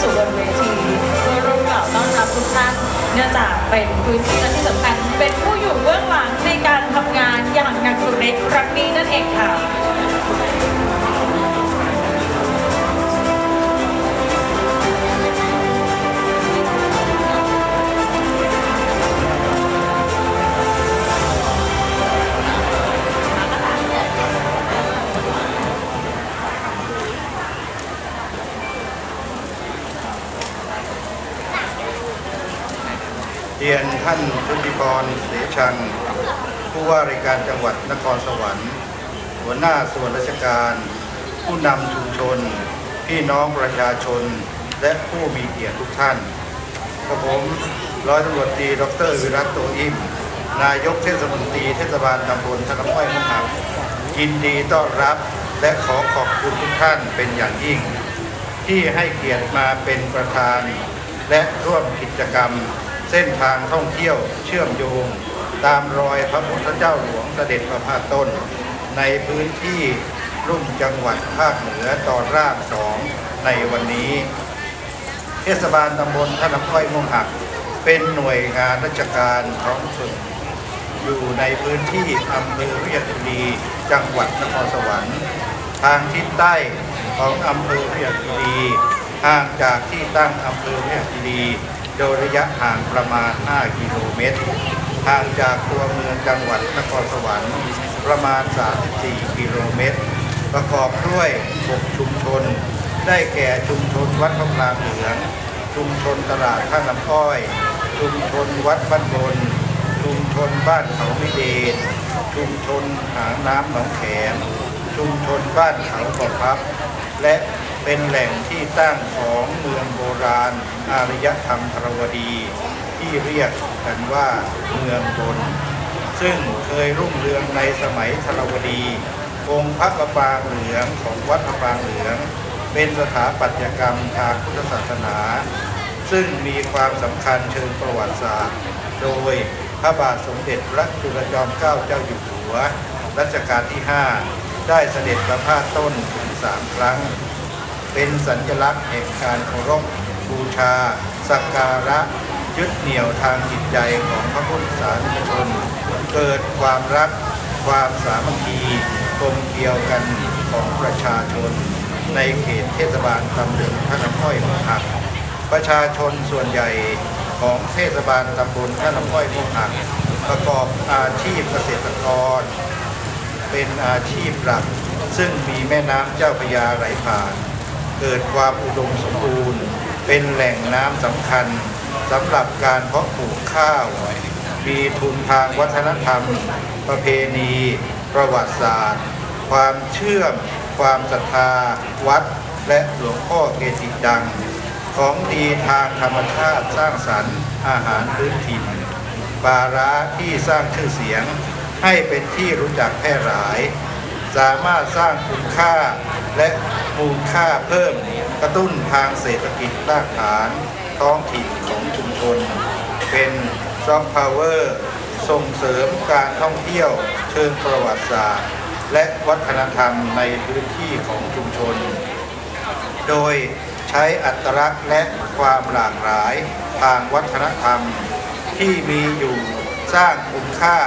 สู่บนเวทีเพื่อร่วมกล่าวต้อนรับทุกท่านเนื่องจากเป็นพื้นที่และที่สำคัญเป็นผู้อยู่เบื้องหลังในการทำงานอย่างหนักหน่วงในครั้งนี้นั่นเองค่ะ นท่านชุติกรเสชัง ผู้ว่าราชการจังหวัดนครสวรรค์ หัวหน้าส่วนราชการ ผู้นำชุมชน พี่น้องประชาชน และผู้มีเกียรติทุกท่านกับผมร้อยตำรวจตรีดรวิรัตโตอิมนายกเทศมนตรีเทศบาลตำบลทะน้ำอ้อยมุกหักยินดีต้อนรับและขอขอบคุณทุกท่านเป็นอย่างยิ่ง ที่ให้เกียรติมาเป็นประธาน และร่วมกิจกรรม เส้นทางท่องเที่ยวเชื่อมโยง ตามรอยพระพุทธเจ้าหลวงเสด็จประพาสต้น ในพื้นที่รุ่มจังหวัดภาคเหนือตอนล่างสองในวันนี้ เทศบาลตำบลท่าน้ำอ้อยมงหัก เป็นหน่วยงานราชการท้องถิ่นอยู่ในพื้นที่อำเภอเวียงบุรีจังหวัดนครสวรรค์ ทางทิศใต้ของอำเภอเวียงบุรีห่างจากที่ตั้งอำเภอเวียงบุรี โดยระยะห่างประมาณ 5 กิโลเมตร ห่างจากตัวเมืองจังหวัดนครสวรรค์ประมาณ 34 กิโลเมตร ประกอบด้วย 6 ชุมชน ได้แก่ชุมชนวัดพระพลาเหลือง ชุมชนตลาดท่าน้ำอ้อย ชุมชนวัดบ้านบน ชุมชนบ้านเขาไมเดนชุมชนหางน้ำหนองแขมชุมชนบ้านเขาบ่อพับ และเป็นแหล่งที่ตั้งของเมืองโบราณ อารยธรรมธรวดี ที่เรียกกันว่าเมืองบน ซึ่งเคยรุ่งเรืองในสมัยธรวดีองค์พระประปางเหลืองของวัดพระปรางเหลือง เป็นสถาปัตยกรรมทางพุทธศาสนา ซึ่งมีความสำคัญเชิงประวัติศาสตร์ โดยพระบาทสมเด็จพระจุลจอมเกล้าเจ้าอยู่หัว รัชกาลที่ 5 ได้เสด็จประพาสต้น ถึงสามครั้ง เป็นสัญลักษณ์แห่งการเคารพบูชา สักการะ ยึดเหนี่ยวทางจิตใจของพระพุทธศาสนิกชน เกิดความรัก ความสามัคคีกลมเกลียวกันของประชาชน ในเขตเทศบาลตำบลท่าน้ำอ้อยมุกหัก ประชาชนส่วนใหญ่ของเทศบาลตำบลท่าน้ำอ้อยมุกหัก ประกอบอาชีพเกษตรกร เป็นอาชีพหลัก ซึ่งมีแม่น้ำเจ้าพระยาไหลผ่าน เกิดความอุดมสมบูรณ์ เป็นแหล่งน้ำสำคัญสำหรับการเพาะปลูกข้าว มีทุนทางวัฒนธรรม ประเพณี ประวัติศาสตร์ ความเชื่อม ความศรัทธา วัด และหลวงพ่อเกจิดัง ของดีทางธรรมชาติสร้างสรรค์อาหารพื้นถิ่นปลาร้าที่สร้างชื่อเสียงให้เป็นที่รู้จักแพร่หลาย สามารถสร้างคุณค่าและมูลค่าเพิ่มกระตุ้นทางเศรษฐกิจรากฐานท้องถิ่นของชุมชน เป็นซอฟต์พาวเวอร์ส่งเสริมการท่องเที่ยวเชิงประวัติศาสตร์ และวัฒนธรรมในพื้นที่ของชุมชน โดยใช้อัตลักษณ์และความหลากหลายทางวัฒนธรรม ที่มีอยู่สร้างคุณค่า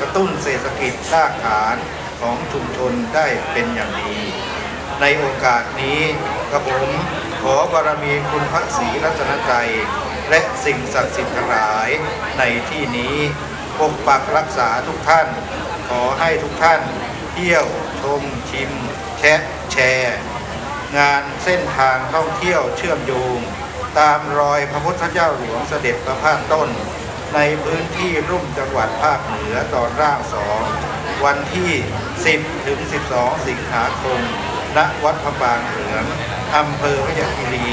กระตุ้นเศรษฐกิจรากฐาน ของชุมชนได้เป็นอย่างดี ในโอกาสนี้กระผมขอบารมีคุณพระศรีรัตนใจและสิ่งศักดิ์สิทธิ์ทั้งหลายในที่นี้ปกปักรักษาทุกท่าน ขอให้ทุกท่าน เที่ยวชมชิม แชะแชร์ งานเส้นทางท่องเที่ยวเชื่อมโยง ตามรอยพระพุทธเจ้าหลวงเสด็จประพาสต้น ในพื้นที่รุ่มจังหวัดภาคเหนือตอนล่างสอง วันที่ 10 ถึง 12 สิงหาคม ณ วัดพระบางเหลืองอำเภอพยคีรี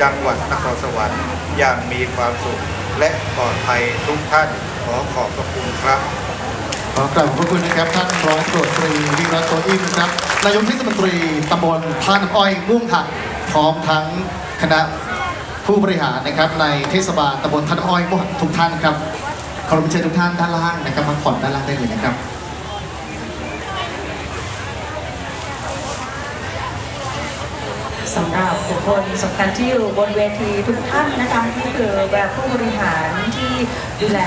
จังหวัดนครสวรรค์ อย่างมีความสุข และปลอดภัยทุกท่าน ขอขอบพระคุณครับ ขอกราบขอบพระคุณนะครับท่านร้อยตำรวจตรีวิรัตโตอิมนะครับนายกเทศมนตรีตำบลท่าน้ำอ้อยม่วงหักพร้อมทั้งคณะผู้บริหารนะครับในเทศบาลตำบลท่าน้ำอ้อยม่วงหักทุกท่านครับขอรับเชิญทุกท่านด้านล่างนะครับพักผ่อนด้านล่างได้เลยนะครับ สำหรับบุคคลสำคัญที่อยู่บนเวทีทุกท่านนะคะที่คือแบบผู้บริหารที่ดูแล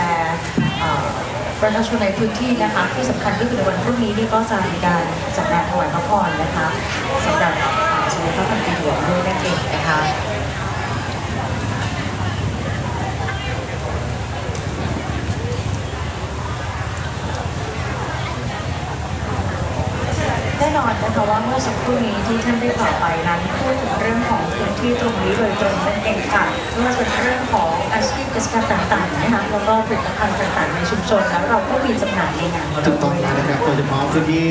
ประชาชนในพื้นที่นะคะ ที่สำคัญก็คือในวันพรุ่งนี้นี่ก็จะมีการจัดงานถวายพระพรนะคะสำหรับเอ่อสมเด็จพระพันปีหลวงด้วยนั่นเองนะคะ แนะคะว่าเมื่อสักครู่นี้ที่ท่านได้กล่าวไปนั้นพูดถึงเรื่องของพื้นที่ตรงนี้โดยตรงนั่นเองค่ะไม่ว่าจะเป็นเรื่องของอาชีพกิจการต่างๆนะคะแล้วก็ผลิตภัณฑ์ต่างๆในชุมชนแล้วเราก็มีจำหน่ายในงานถูกต้องด้นะครับโดยเฉพาะพื้นที่